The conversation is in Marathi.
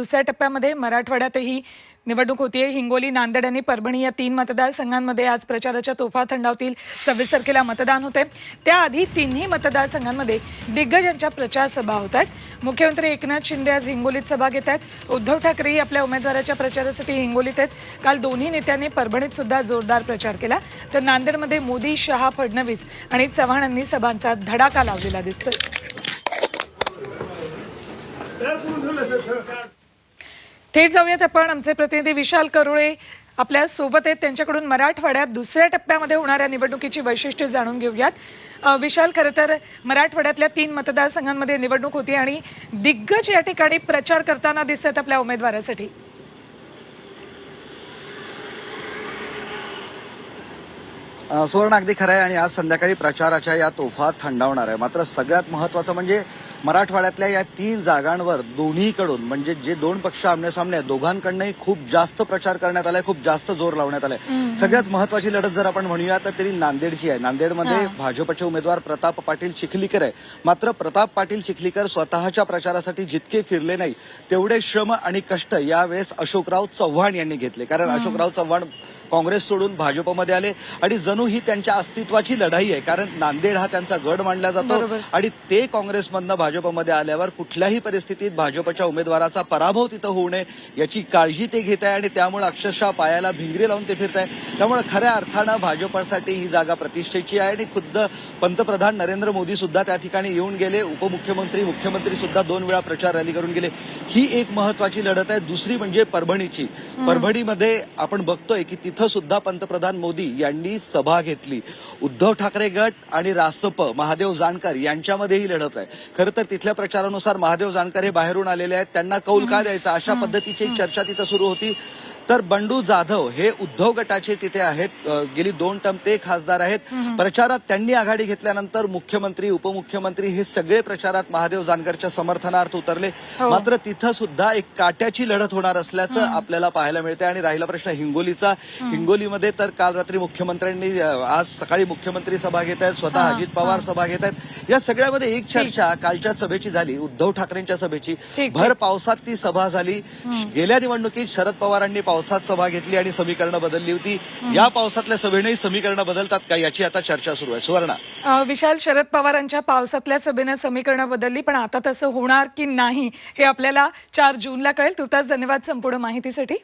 दुसऱ्या टप्प्यामध्ये मराठवाड्यातही निवडणूक होतीये. हिंगोली नांदेड आणि परभणी या तीन मतदारसंघांमध्ये आज प्रचाराच्या तोफा थंडावतील. सव्वीस तारखेला मतदान होते त्याआधी तिन्ही मतदारसंघांमध्ये दिग्गजांच्या प्रचार सभा होत आहेत मुख्यमंत्री एकनाथ शिंदे आज हिंगोलीत सभा घेत आहेत. उद्धव ठाकरेही आपल्या उमेदवाराच्या प्रचारासाठी हिंगोलीत आहेत. काल दोन्ही नेत्यांनी परभणीत सुद्धा जोरदार प्रचार केला. तर नांदेडमध्ये मोदी शहा फडणवीस आणि चव्हाणांनी सभांचा धडाका लावलेला दिसतोय. थेट जाऊयात आपण. आमचे प्रतिनिधी विशाल करुळे आपल्यासोबत आहेत. त्यांच्याकडून मराठवाड्यात दुसऱ्या टप्प्यामध्ये होणाऱ्या निवडणुकीची वैशिष्ट्ये जाणून घेऊयात. विशाल खरं तर मराठवाड्यातल्या तीन मतदारसंघांमध्ये निवडणूक होती आणि दिग्गज या ठिकाणी प्रचार करताना दिसत आहेत आपल्या उमेदवारासाठी. सुवर्ण अगदी खरं आहे आणि आज संध्याकाळी प्रचाराच्या या तोफा थंडावणार आहे. मात्र सगळ्यात महत्त्वाचं म्हणजे मराठवाड्यातल्या या तीन जागांवर दोन्हीकडून म्हणजे जे दोन पक्ष आमनेसामने आहेत दोघांकडनंही खूप जास्त प्रचार करण्यात आलाय खूप जास्त जोर लावण्यात आलाय. सगळ्यात महत्वाची लढत जर आपण म्हणूया तर तरी नांदेडची आहे. नांदेडमध्ये भाजपचे उमेदवार प्रताप पाटील चिखलीकर आहे. मात्र प्रताप पाटील चिखलीकर स्वतःच्या प्रचारासाठी जितके फिरले नाही तेवढे श्रम आणि कष्ट यावेळेस अशोकराव चव्हाण यांनी घेतले. कारण अशोकराव चव्हाण काँग्रेस सोडून भाजपमध्ये आले. आणि जणू ही त्यांच्या अस्तित्वाची लढाई आहे. कारण नांदेड हा त्यांचा गड मानला जातो. आणि ते काँग्रेसमधनं भाजपमध्ये आल्यावर कुठल्याही परिस्थितीत भाजपच्या उमेदवाराचा पराभव तिथं होऊ नये याची काळजी ते घेत आहे. आणि त्यामुळे अक्षरशः पायाला भिंगरे लावून ते फिरत आहे. त्यामुळे खऱ्या अर्थानं भाजपसाठी ही जागा प्रतिष्ठेची आहे. आणि खुद्द पंतप्रधान नरेंद्र मोदी सुद्धा त्या ठिकाणी येऊन गेले. उपमुख्यमंत्री मुख्यमंत्री सुद्धा दोन वेळा प्रचार रॅली करून गेले. ही एक महत्वाची लढत आहे. दुसरी म्हणजे परभणीची. परभणीमध्ये आपण बघतोय की तिथं सुद्धा पंतप्रधान मोदी यांनी सभा घेतली. उद्धव ठाकरे गट आणि रासप महादेव जानकर यांच्यामध्ये ही लढत आहे. खरं तर तिथल्या प्रचारानुसार महादेव जानकर हे बाहेरून आलेले आहेत. त्यांना कौल का द्यायचा? अशा पद्धतीची एक चर्चा तिथं सुरू होती. तर बंडू जाधव हे उद्धव गटाचे तिथे आहेत. गेली दोन टर्म ते खासदार आहेत. प्रचारात त्यांनी आघाडी घेतल्यानंतर मुख्यमंत्री उपमुख्यमंत्री हे सगळे प्रचारात महादेव जानकरच्या समर्थनार्थ उतरले. हो. मात्र तिथं सुद्धा एक काट्याची लढत होणार असल्याचं आपल्याला पाहायला मिळते आणि राहिला प्रश्न हिंगोलीचा. हिंगोलीमध्ये तर काल रात्री मुख्यमंत्र्यांनी आज सकाळी मुख्यमंत्री सभा घेत आहेत स्वतः अजित पवार सभा घेत आहेत. या सगळ्यामध्ये एक चर्चा कालच्या सभेची झाली उद्धव ठाकरेंच्या सभेची. भर पावसात ती सभा झाली. गेल्या निवडणुकीत शरद पवारांनी पावसात सभा घेतली आणि समीकरणं बदलली होती. या पावसातल्या सभेनेही समीकरणं बदलतात का याची आता चर्चा सुरू आहे. सुवर्णा. विशाल शरद पवारांच्या पावसातल्या सभेनं समीकरणं बदलली पण आता तसं होणार की नाही हे आपल्याला चार जूनला कळेल. तुर्तास धन्यवाद संपूर्ण माहितीसाठी.